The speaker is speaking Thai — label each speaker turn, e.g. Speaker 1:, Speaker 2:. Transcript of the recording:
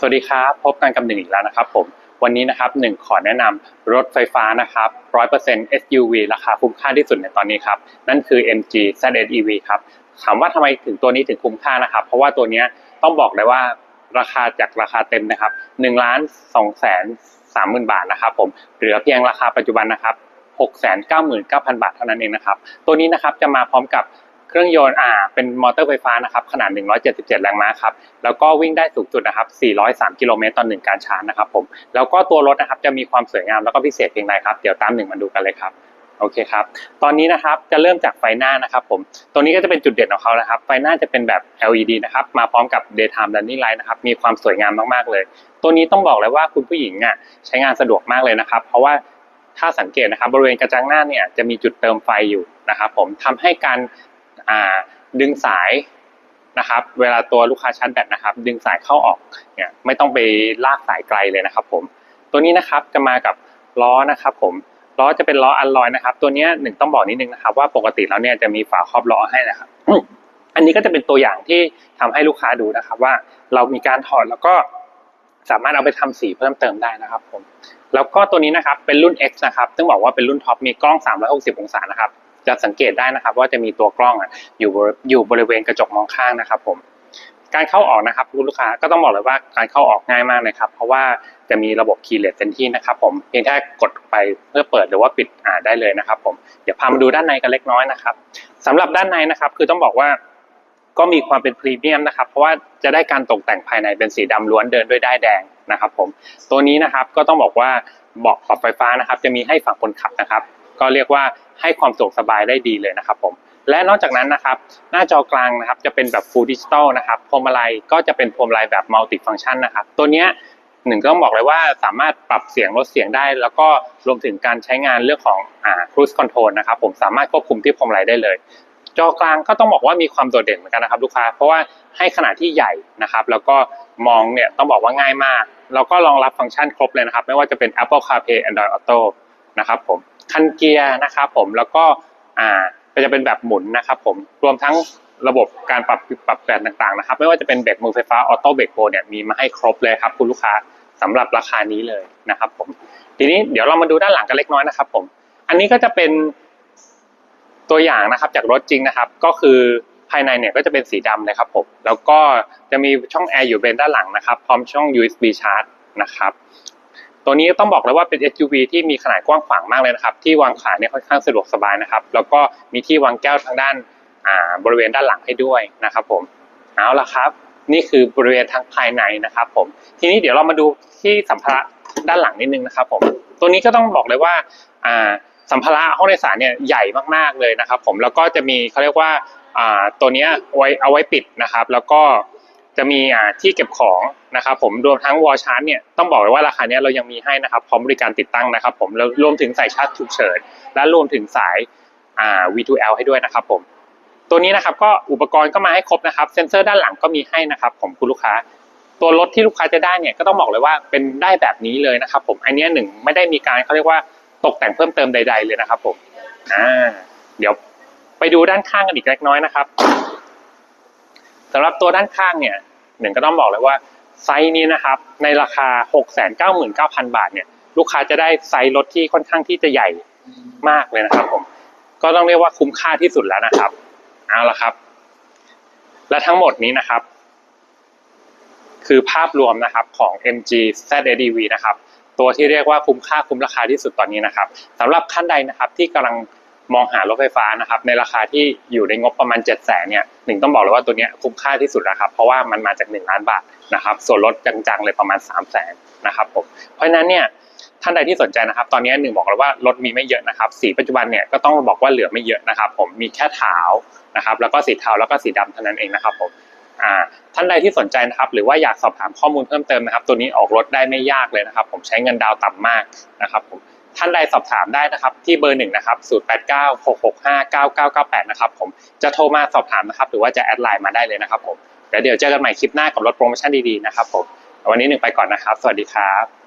Speaker 1: สวัสดีครับ พบกันกับหนึ่งอีกแล้วนะครับผมวันนี้นะครับหนึ่งขอแนะนำรถไฟฟ้านะครับ100% SUV ราคาคุ้มค่าที่สุดในตอนนี้ครับ นั่นคือ MG ZEV ครับถามว่าทำไมถึงตัวนี้ถึงคุ้มค่านะครับ เพราะว่าตัวนี้ต้องบอกเลยว่าราคาจากราคาเต็มนะครับ1ล้าน2แสน3หมื่นบาทนะครับผมเหลือเพียงราคาปัจจุบันนะครับ699,000 บาทเท่านั้นเองนะครับ ตัวนี้นะครับจะมาพร้อมกับ เครื่องยนต์อ่าเป็นมอเตอร์ไฟฟ้านะครับขนาด 177 แรงม้าครับแล้วก็วิ่งได้สูงสุดนะครับ 403 กิโลเมตรต่อหนึ่งการชาร์จนะครับผมแล้วก็ตัวรถนะครับจะมีความสวยงามแล้วก็พิเศษเพียงใดครับเดี๋ยวตามหนึ่งมาดูกันเลยครับโอเคครับ ตอนนี้นะครับจะเริ่มจากไฟหน้านะครับผม ตัวนี้ก็จะเป็นจุดเด่นของเขานะครับ ไฟหน้าจะเป็นแบบ LED นะครับ มาพร้อมกับ daytime running light นะครับ มีความสวยงามมากๆเลย ตัวนี้ต้องบอกเลยว่าคุณผู้หญิงอะใช้งานสะดวกมากเลยนะครับ เพราะว่าถ้าสังเกตนะครับบริเวณกระจังหน้าเนี่ยจะมีจุดเติมไฟอยู่นะครับผมทำให้การ ดึงสายนะครับ เวลาตัวลูกค้าชาร์จแบตนะครับ ดึงสายเข้าออกเนี่ยไม่ต้องไปลากสายไกลเลยนะครับ ผม ตัวนี้นะครับจะมากับล้อนะครับ ผมล้อจะเป็นล้ออัลลอยนะครับ ตัวนี้หนึ่งต้องบอกนิดนึงนะครับ ว่าปกติแล้วเนี่ยจะมีฝาครอบล้อให้นะครับ อันนี้ก็จะเป็นตัวอย่างที่ทำให้ลูกค้าดูนะครับ ว่าเรามีการถอดแล้วก็สามารถเอาไปทำสีเพิ่มเติมได้นะครับ ผม แล้วก็ตัวนี้นะครับเป็นรุ่น X นะครับซึ่งบอกว่าเป็นรุ่นท็อปมีกล้อง 360 องศานะครับ จะสังเกตได้นะครับ ว่าจะมีตัวกล้องอยู่บริอยู่บริเวณกระจกมองข้างนะครับ ผม การเข้าออกนะครับคุณลูกค้าก็ต้องบอกเลยว่าการเข้าออกง่ายมากเลยครับ เพราะว่าจะมีระบบ keyless entry นะครับ ผมเพียงแค่กดไปเพื่อเปิดหรือว่าปิดอ่าได้เลยนะครับ ผมเดี๋ยวพามาดูด้านในกันเล็กน้อยนะครับสำหรับด้านในนะครับ คือต้องบอกว่าก็มีความเป็นพรีเมียมนะครับ เพราะว่าจะได้การตกแต่งภายในเป็นสีดำล้วนเดินด้วยด้ายแดงนะครับ ผมตัวนี้นะครับก็ต้องบอกว่าเบาะปรับไฟฟ้านะครับ จะมีให้ฝั่งคนขับนะครับ ก็เรียกว่าให้ความสะดวกสบายได้ดีเลยนะครับผมและนอกจากนั้นนะครับหน้าจอกลางนะครับจะเป็นแบบ Full Digital นะครับพวงมาลัยก็จะเป็นพวงมาลัยแบบ Multi Function นะครับตัวเนี้ยหนึ่งก็ต้องบอกเลยว่าสามารถปรับเสียงลดเสียงได้ แล้วก็รวมถึงการใช้งานเรื่องของอ่า Cruise Control นะครับผมสามารถควบคุมที่พวงมาลัยได้เลย จอกลางก็ต้องบอกว่ามีความโดดเด่นเหมือนกันนะครับลูกค้าเพราะว่าให้ขนาดที่ใหญ่นะครับ แล้วก็มองเนี่ยต้องบอกว่าง่ายมาก แล้วก็รองรับฟังก์ชันครบเลยนะครับ ไม่ว่าจะเป็น Apple CarPlay Android Auto นะครับผม คันเกียร์นะครับผมแล้วก็อ่าก็จะเป็นแบบหมุนนะครับผมรวมทั้งระบบการปรับปรับแบบต่างๆนะครับ ไม่ว่าจะเป็นเบรกมือไฟฟ้าออโต้เบรกโปรเนี่ยมีมาให้ครบเลยครับคุณลูกค้าสำหรับราคานี้เลยนะครับผมทีนี้เดี๋ยวเรามาดูด้านหลังกันเล็กน้อยนะครับผมอันนี้ก็จะเป็นตัวอย่างนะครับจากรถจริงนะครับ ก็คือภายในเนี่ยก็จะเป็นสีดำเลยครับผมแล้วก็จะมีช่องแอร์อยู่เป็นด้านหลังนะครับ พร้อมช่อง USB charge นะครับ ตัวนี้ต้องบอกเลยว่าเป็น SUV ที่มีขนาดกว้างขวางมากเลยนะครับ ที่วางขาเนี่ยค่อนข้างสะดวกสบายนะครับ แล้วก็มีที่วางแก้วทางด้านาบริเวณด้านหลังให้ด้วยนะครับ ผมเอาละครับ นี่คือบริเวณทางภายในนะครับ ผม ทีนี้เดี๋ยวเรามาดูที่สัมภาระด้านหลังนิดนึงนะครับ ผม ตัวนี้ก็ต้องบอกเลยว่าาสัมภาระห้องโดยสารเนี่ยใหญ่มากๆเลยนะครับ ผมแล้วก็จะมีเขาเรียกว่าาตัวนี้ไว้เอาไว้ปิดนะครับ แล้วก็ จะมีอ่าที่เก็บของนะครับผมรวมทั้งวอลชาร์จเนี่ยต้องบอกเลยว่าราคาเนี้ยเรายังมีให้นะครับพร้อมบริการติดตั้งนะครับผมแล้วรวมถึงสายชาร์จฉุกเฉินและรวมถึงสายอ่า V2L ให้ด้วยนะครับผมตัวนี้นะครับก็อุปกรณ์ก็มาให้ครบนะครับเซ็นเซอร์ด้านหลังก็มีให้นะครับผมคุณลูกค้า ตัวรถที่ลูกค้าจะได้เนี่ยก็ต้องบอกเลยว่าเป็นได้แบบนี้เลยนะครับผมอันนี้หนึ่งไม่ได้มีการเขาเรียกว่าตกแต่งเพิ่มเติมใด ๆเลยนะครับผมอ่าเดี๋ยวไปดูด้านข้างกันอีกเล็กน้อยนะครับำหรับตัวด้านข้างเนี่ยหนึ่งก็ต้องบอกเลยว่าไซส์นี้นะครับในราคา 699,000 บาทเนี่ยลูกค้าจะได้ไซส์รถที่ค่อนข้างที่จะใหญ่มากเลยนะครับผมก็ต้องเรียกว่าคุ้มค่าที่สุดแล้วนะครับเอาละครับ และทั้งหมดนี้นะครับ คือภาพรวมนะครับของ MG ZADV นะครับตัวที่เรียกว่าคุ้มค่าคุ้มราคาที่สุดตอนนี้นะครับสำหรับท่านใดนะครับที่กำลัง มองหารถไฟฟ้านะครับในราคาที่อยู่ในงบประมาณ 7 0 0แสนเนี่ยหนึ่งต้องบอกเลยว่าตัวนี้คุ้มค่าที่สุดนะครับเพราะว่ามันมาจาก 1 ล้านบาทนะครับส่วนลดจังๆเลยประมาณ 3 0 0แสนนะครับผมเพราะฉะนั้นเนี่ยท่านใดที่สนใจนะครับ ตอนนี้หนึ่งบอกเลยว่ารถมีไม่เยอะนะครับสีปัจจุบันเนี่ยก็ต้องบอกว่าเหลือไม่เยอะนะครับ ผมมีแค่ขาวนะครับแล้วก็สีเทาแล้วก็สีดำเท่านั้นเองนะครับผมท่านใดที่สนใจนะครับหรือว่าอยากสอบถามข้อมูลเพิ่มเติมนะครับ ตัวนี้ออกรถได้ไม่ยากเลยนะครับ ผมใช้เงินดาวน์ต่ำมากนะครับผม ท่านใดสอบถามได้นะครับที่เบอร์หนึ่งนะครับ 0 8 9 6 6 5 9 9 9 8 นะครับผมจะโทรมาสอบถามนะครับ หรือว่าจะแอดไลน์มาได้เลยนะครับผมแล้วเดี๋ยวเจอกันใหม่คลิปหน้ากับรถโปรโมชั่นดีๆนะครับผมวันนี้หนึ่งไปก่อนนะครับ สวัสดีครับ